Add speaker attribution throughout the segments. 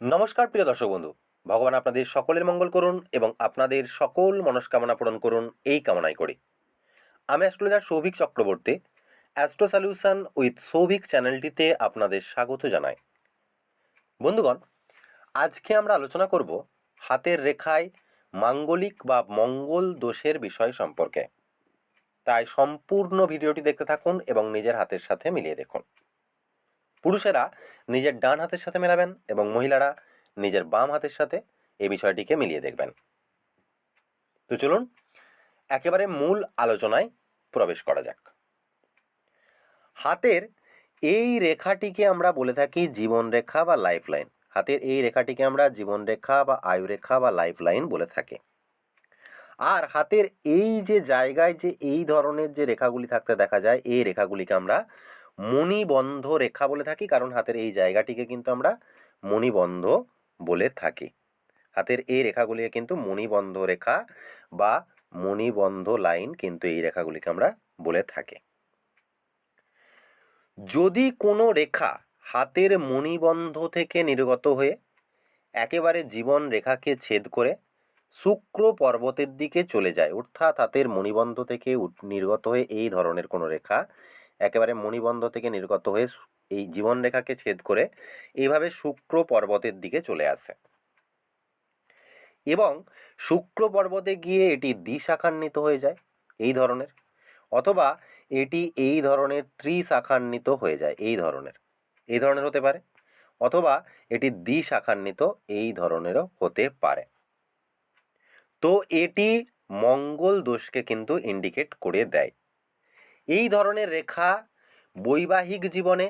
Speaker 1: নমস্কার, প্রিয় দর্শক বন্ধু। ভগবান আপনাদের সকলের মঙ্গল করুন এবং আপনাদের সকল মনস্কামনা পূরণ করুন এই কামনাই করি। আমি astrologer Souvik Chakraborty, astro solution with Souvik চ্যানেলটিতে আপনাদের স্বাগত জানাই। বন্ধুগণ, আজকে আমরা আলোচনা করব হাতের রেখায় মাঙ্গলিক বা মঙ্গল দোষের বিষয় সম্পর্কে। তাই সম্পূর্ণ ভিডিওটি দেখতে থাকুন এবং নিজের হাতের সাথে মিলিয়ে দেখুন। পুরুষেরা নিজের ডান হাতের সাথে মেলাবেন এবং মহিলারা নিজের বাম হাতের সাথে এই বিষয়টিকে মিলিয়ে দেখবেন। তো চলুন, একেবারে মূল আলোচনায় প্রবেশ করা যাক। হাতের এই রেখাটিকে আমরা বলে থাকি জীবন রেখা বা লাইফ লাইন হাতের এই রেখাটিকে আমরা জীবন রেখা বা আয়ু রেখা বা লাইফ লাইন বলে থাকি। আর হাতের এই যে জায়গায় যে এই ধরনের যে রেখাগুলি থাকতে দেখা যায়, এই রেখাগুলিকে আমরা মণিবন্ধ রেখা বলে থাকি, কারণ হাতের এই জায়গাটিকে কিন্তু আমরা মণিবন্ধ বলে থাকি। হাতের এই রেখাগুলিকে কিন্তু মণিবন্ধ রেখা বা মণিবন্ধ লাইন কিন্তু এই রেখাগুলিকে আমরা বলে থাকি। যদি কোনো রেখা হাতের মণিবন্ধ থেকে নির্গত হয়ে একেবারে জীবন রেখাকে ছেদ করে শুক্র পর্বতের দিকে চলে যায়, অর্থাৎ হাতের মণিবন্ধ থেকে নির্গত হয়ে এই ধরনের কোনো রেখা একেবারে মণিবন্ধ থেকে নির্গত হয়ে এই জীবন রেখাকে ছেদ করে এইভাবে শুক্র পর্বতের দিকে চলে আসে। এবং শুক্র পর্বতে গিয়ে এটি দ্বিশাখান্বিত হয়ে যায় এই ধরনের, অথবা এটি এই ধরনের ত্রিশাখান্বিত হয়ে যায় এই ধরনের এই ধরনের হতে পারে, অথবা এটি দ্বিশাখান্বিত এই ধরনেরও হতে পারে। তো এটি মঙ্গল দোষকে কিন্তু ইন্ডিকেট করে দেয়। এই ধরনের রেখা বৈবাহিক জীবনে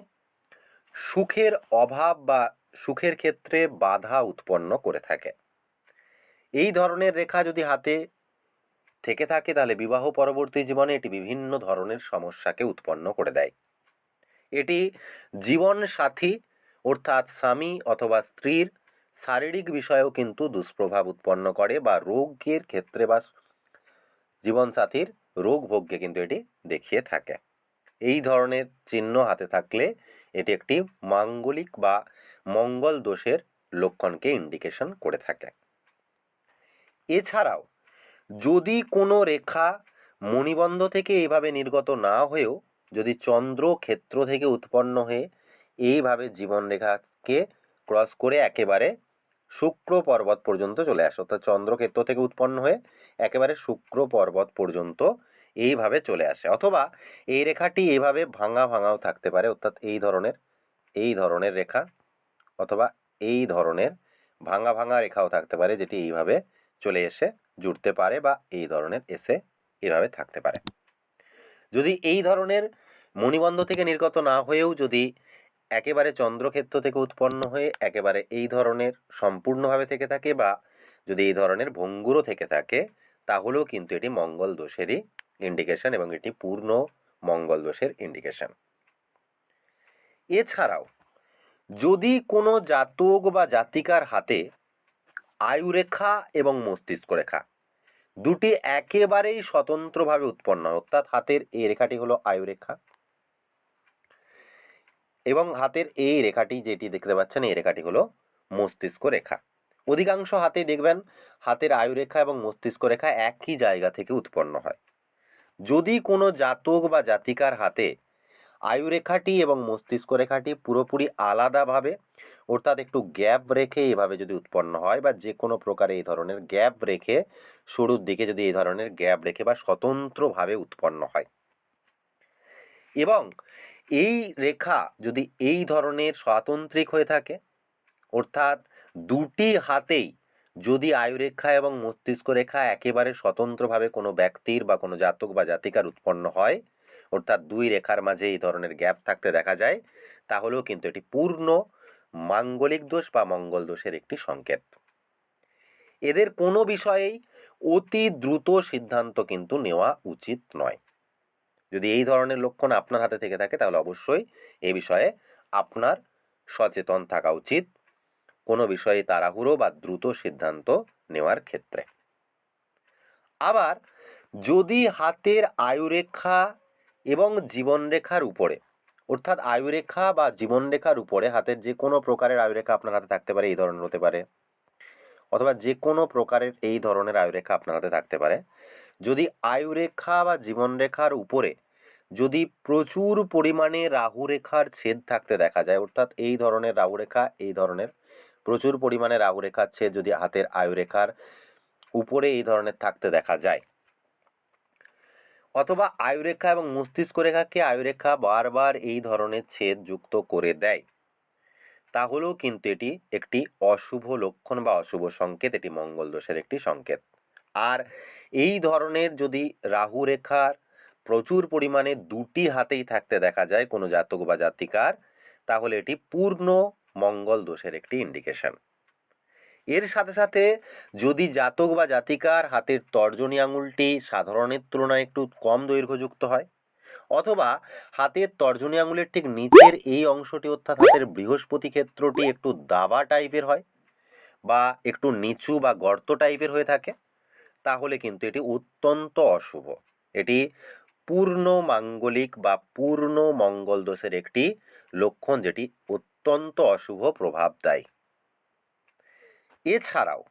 Speaker 1: সুখের অভাব বা সুখের ক্ষেত্রে বাধা উৎপন্ন করে থাকে। এই ধরনের রেখা যদি হাতে থেকে থাকে, তাহলে বিবাহ পরবর্তী জীবনে এটি বিভিন্ন ধরনের সমস্যাকে উৎপন্ন করে দেয়। এটি জীবন সাথী অর্থাৎ স্বামী অথবা স্ত্রীর শারীরিক বিষয়েও কিন্তু দুষ্প্রভাব উৎপন্ন করে বা রোগের ক্ষেত্রে বা জীবনসাথীর রোগ ভোগকে কিন্তু এটি দেখিয়ে থাকে। এই ধরনের চিহ্ন হাতে থাকলে এটি একটি মাঙ্গলিক বা মঙ্গল দোষের লক্ষণকে ইন্ডিকেশন করে থাকে। এছাড়াও, যদি কোনো রেখা মণিবন্ধ থেকে এইভাবে নির্গত না হয়েও যদি চন্দ্র ক্ষেত্র থেকে উৎপন্ন হয়ে এইভাবে জীবন রেখাকে ক্রস করে একেবারে শুক্র পর্বত পর্যন্ত চলে আসে। অর্থাৎ চন্দ্রক্ষেত্র থেকে উৎপন্ন হয়ে একেবারে শুক্র পর্বত পর্যন্ত এইভাবে চলে আসে। অথবা এই রেখাটি এইভাবে ভাঙা ভাঙাও থাকতে পারে। অর্থাৎ এই ধরনের এই ধরনের রেখা অথবা এই ধরনের ভাঙা ভাঙা রেখাও থাকতে পারে, যেটি এইভাবে চলে এসে জুড়তে পারে বা এই ধরনের এসে এভাবে থাকতে পারে। যদি এই ধরনের মণিবন্ধ থেকে নির্গত না হয়েও যদি একেবারে চন্দ্রক্ষেত্র থেকে উৎপন্ন হয়ে একেবারে এই ধরনের সম্পূর্ণভাবে থেকে থাকে বা যদি এই ধরনের ভঙ্গুরও থেকে থাকে, তাহলেও কিন্তু এটি মঙ্গল দোষেরই ইন্ডিকেশন এবং এটি পূর্ণ মঙ্গল দোষের ইন্ডিকেশন এছাড়াও, যদি কোনো জাতক বা জাতিকার হাতে আয়ুরেখা এবং মস্তিষ্ক রেখা দুটি একেবারেই স্বতন্ত্রভাবে উৎপন্ন অর্থাৎ হাতের এই রেখাটি হলো আয়ুরেখা এবং হাতের এই রেখাটি যেটি দেখতে পাচ্ছেন, এই রেখাটি হলো মস্তিষ্ক রেখা। অধিকাংশ হাতে দেখবেন, হাতের আয়ুরেখা এবং মস্তিষ্ক রেখা একই জায়গা থেকে উৎপন্ন হয়। যদি কোনো জাতক বা জাতিকার হাতে আয়ুরেখাটি এবং মস্তিষ্ক রেখাটি পুরোপুরি আলাদাভাবে, অর্থাৎ একটু গ্যাপ রেখে এভাবে যদি উৎপন্ন হয় বা যে কোনো প্রকারে এই ধরনের গ্যাপ রেখে, শুরুর দিকে যদি এই ধরনের গ্যাপ রেখে বা স্বতন্ত্রভাবে উৎপন্ন হয়। এবং এই রেখা যদি এই ধরনের স্বাতন্ত্রিক হয়ে থাকে, অর্থাৎ দুটি হাতেই যদি আয়ুরেখা এবং মস্তিষ্ক রেখা একেবারে স্বতন্ত্রভাবে কোনো ব্যক্তির বা কোনো জাতক বা জাতিকার উৎপন্ন হয়, অর্থাৎ দুই রেখার মাঝে এই ধরনের গ্যাপ থাকতে দেখা যায়, তাহলেও কিন্তু এটি পূর্ণ মাঙ্গলিক দোষ বা মঙ্গল দোষের একটি সংকেত। এদের কোনো বিষয়েই অতি দ্রুত সিদ্ধান্ত কিন্তু নেওয়া উচিত নয়। যদি এই ধরনের লক্ষণ আপনার হাতে থেকে থাকে, তাহলে অবশ্যই এ বিষয়ে আপনার সচেতন থাকা উচিত। কোনো বিষয়ে তাড়াহুড়ো বা দ্রুত সিদ্ধান্ত নেওয়ার ক্ষেত্রে। আবার, যদি হাতের আয়ুরেখা এবং জীবনরেখার উপরে, অর্থাৎ আয়ুরেখা বা জীবনরেখার উপরে হাতের যে কোনো প্রকারের আয়ুরেখা আপনার হাতে থাকতে পারে, এই ধরনের হতে পারে। অথবা যে কোনো প্রকারের এই ধরনের আয়ুরেখা আপনার হাতে থাকতে পারে। যদি আয়ুরেখা বা জীবনরেখার উপরে যদি প্রচুর পরিমাণে রাহুরেখার ছেদ থাকতে দেখা যায়, অর্থাৎ এই ধরনের রাহুরেখা, এই ধরনের প্রচুর পরিমাণে রাহুরেখার ছেদ যদি হাতের আয়ুরেখার উপরে এই ধরনের থাকতে দেখা যায়, অথবা আয়ুরেখা এবং মস্তিষ্ক রেখাকে আয়ুরেখা বারবার এই ধরনের ছেদ যুক্ত করে দেয়, তাহলেও কিন্তু এটি একটি অশুভ লক্ষণ বা অশুভ সংকেত, এটি মঙ্গল দোষের একটি সংকেত। আর এই ধরনের যদি রাহু রেখার প্রচুর পরিমাণে দুটি হাতেই থাকতে দেখা যায় কোনো জাতক বা জাতিকার, তাহলে এটি পূর্ণ মঙ্গল দোষের একটি ইন্ডিকেশন এর সাথে সাথে যদি জাতক বা জাতিকার হাতের তর্জনী আঙুলটি সাধারণের তুলনায় একটু কম দৈর্ঘ্যযুক্ত হয়, অথবা হাতের তর্জনী আঙুলের ঠিক নিচের এই অংশটি অর্থাৎ হাতের বৃহস্পতি ক্ষেত্রটি একটু দাবা টাইপের হয় বা একটু নিচু বা গর্ত টাইপের হয়ে থাকে তাহলে কিন্তু এটি অত্যন্ত অশুভ। এটি পূর্ণ মাঙ্গলিক বা পূর্ণ মঙ্গল দোষের একটি লক্ষণ যেটি অত্যন্ত অশুভ প্রভাব দেয়। এছাড়াও,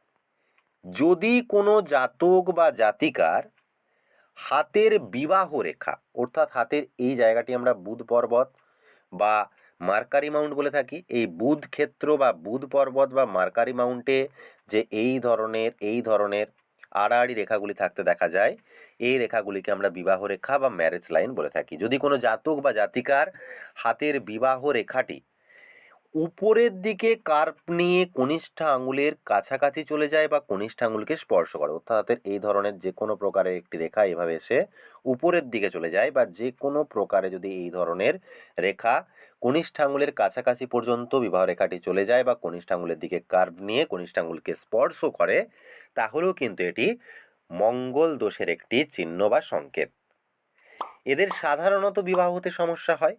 Speaker 1: যদি কোনো জাতক বা জাতিকার হাতের বিবাহ রেখা, অর্থাৎ হাতের এই জায়গাটি আমরা বুধ পর্বত বা মার্কারি মাউন্ট বলে থাকি, এই বুধ ক্ষেত্র বা বুধ পর্বত বা মার্কারি মাউন্টে যে এই ধরনের এই ধরনের আড়াআড়ি রেখাগুলি থাকতে দেখা যায়। এই রেখাগুলিকে আমরা বিবাহ রেখা বা ম্যারেজ লাইন বলে থাকি। যদি কোনো জাতক বা জাতিকার হাতের বিবাহ রেখাটি উপরের দিকে কার্প নিয়ে কনিষ্ঠা আঙুলের কাছাকাছি চলে যায় বা কনিষ্ঠা আঙুলকে স্পর্শ করে। অর্থাৎ এই ধরনের যে কোনো প্রকারের একটি রেখা এভাবে এসে উপরের দিকে চলে যায় বা যে কোনো প্রকারে যদি এই ধরনের রেখা কনিষ্ঠা আঙুলের কাছাকাছি পর্যন্ত বিবাহ রেখাটি চলে যায় বা কনিষ্ঠা আঙুলের দিকে কার্ভ নিয়ে কনিষ্ঠা আঙুলকে স্পর্শ করে, তাহলেও কিন্তু এটি মঙ্গল দোষের একটি চিহ্ন বা সংকেত। এদের সাধারণত বিবাহ হতে সমস্যা হয়।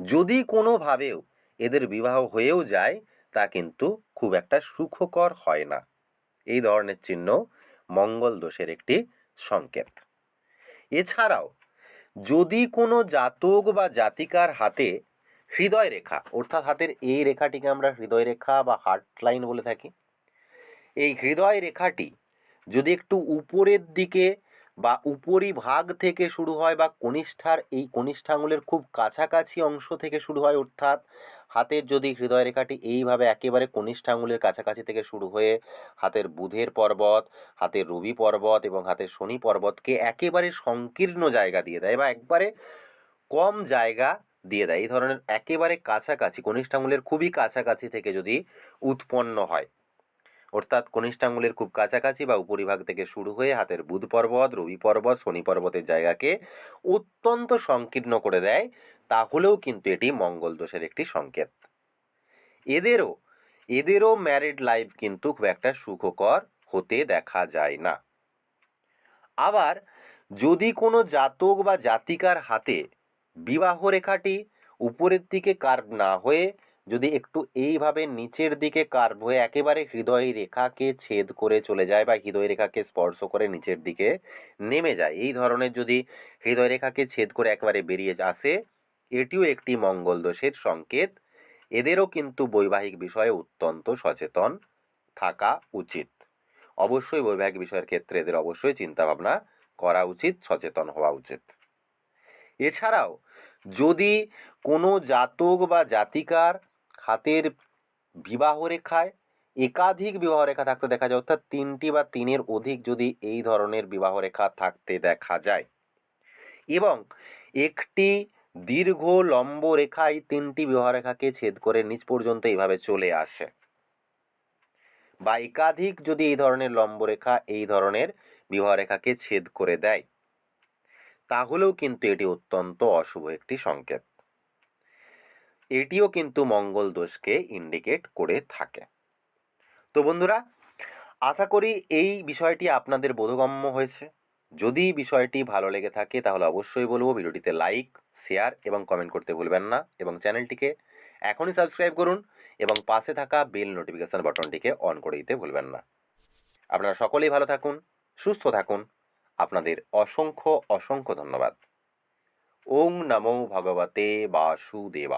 Speaker 1: যদি কোনোভাবেও এদের বিবাহ হয়েও যায়, তা কিন্তু খুব একটা সুখকর হয় না। এই ধরনের চিহ্ন মঙ্গল দোষের একটি সংকেত। এছাড়াও, যদি কোনো জাতক বা জাতিকার হাতে হৃদয় রেখা, অর্থাৎ হাতের এই রেখাটিকে আমরা হৃদয় রেখা বা হার্ট লাইন বলে থাকি, এই হৃদয় রেখাটি যদি একটু উপরের দিকে বা উপরি ভাগ থেকে শুরু হয় বা কনিষ্ঠার এই কনিষ্ঠা আঙুলের খুব কাছাকাছি অংশ থেকে শুরু হয়, অর্থাৎ হাতের যদি হৃদয় রেখাটি এইভাবে একেবারে কনিষ্ঠ আঙুলের কাছাকাছি থেকে শুরু হয়ে হাতের বুধের পর্বত, হাতের রবি পর্বত এবং হাতের শনি পর্বতকে একেবারে সংকীর্ণ জায়গা দিয়ে দেয় বা একবারে কম জায়গা দিয়ে দেয়। এই ধরনের একেবারে কাছাকাছি, কনিষ্ঠ আঙুলের খুবই কাছাকাছি থেকে যদি উৎপন্ন হয়। অর্থাৎ কনিষ্ঠাঙ্গুলের খুব কাছাকাছি বা উপরিভাগ থেকে শুরু হয়ে হাতের বুধ পর্বত, রবি পর্বত, শনি পর্বতের জায়গাকে অত্যন্ত সংকীর্ণ করে দেয়, তাহলেও কিন্তু এটি মঙ্গল দোষের একটি সংকেত। এদেরও এদেরও ম্যারিড লাইফ কিন্তু খুব একটা সুখকর হতে দেখা যায় না। আবার, যদি কোনো জাতক বা জাতিকার হাতে বিবাহ রেখাটি উপরের দিকে কার্ভ না হয়ে যদি একটু এইভাবে নিচের দিকে কার্ভ হয়ে একেবারে হৃদয় রেখাকে ছেদ করে চলে যায় বা হৃদয় রেখাকে স্পর্শ করে নিচের দিকে নেমে যায়, এই ধরনের যদি হৃদয় রেখাকে ছেদ করে একেবারে বেরিয়ে আসে, এটিও একটি মঙ্গল দোষের সংকেত। এদেরও কিন্তু বৈবাহিক বিষয়ে অত্যন্ত সচেতন থাকা উচিত। অবশ্যই বৈবাহিক বিষয়ের ক্ষেত্রে এদের অবশ্যই চিন্তাভাবনা করা উচিত, সচেতন হওয়া উচিত। এছাড়াও যদি কোনো জাতক বা জাতিকার হাতের বিবাহ রেখায় একাধিক বিবাহ রেখা থাকতে দেখা যায়, অর্থাৎ তিনটি বা তিনের অধিক যদি এই ধরনের বিবাহ রেখা থাকতে দেখা যায়। এবং একটি দীর্ঘ লম্ব রেখায় তিনটি বিবাহ রেখাকে ছেদ করে নিচ পর্যন্ত এইভাবে চলে আসে। বা একাধিক যদি এই ধরনের লম্ব রেখা এই ধরনের বিবাহ রেখাকে ছেদ করে দেয়, তাহলেও কিন্তু এটি অত্যন্ত অশুভ একটি সংকেত। এটিও কিন্তু মঙ্গল দোষকে ইন্ডিকেট করে থাকে। তো বন্ধুরা, আশা করি এই বিষয়টি আপনাদের বোধগম্য হয়েছে। যদি বিষয়টি ভালো লেগে থাকে, তাহলে অবশ্যই বলব ভিডিওটিতে লাইক শেয়ার এবং কমেন্ট করতে ভুলবেন না এবং চ্যানেলটিকে এখনই সাবস্ক্রাইব করুন এবং পাশে থাকা বেল নোটিফিকেশান বাটনটিকে অন করে দিতে ভুলবেন না। আপনারা সকলেই ভালো থাকুন, সুস্থ থাকুন। আপনাদের অসংখ্য অসংখ্য ধন্যবাদ। ওং নমো ভগবতে বাসুদেবা।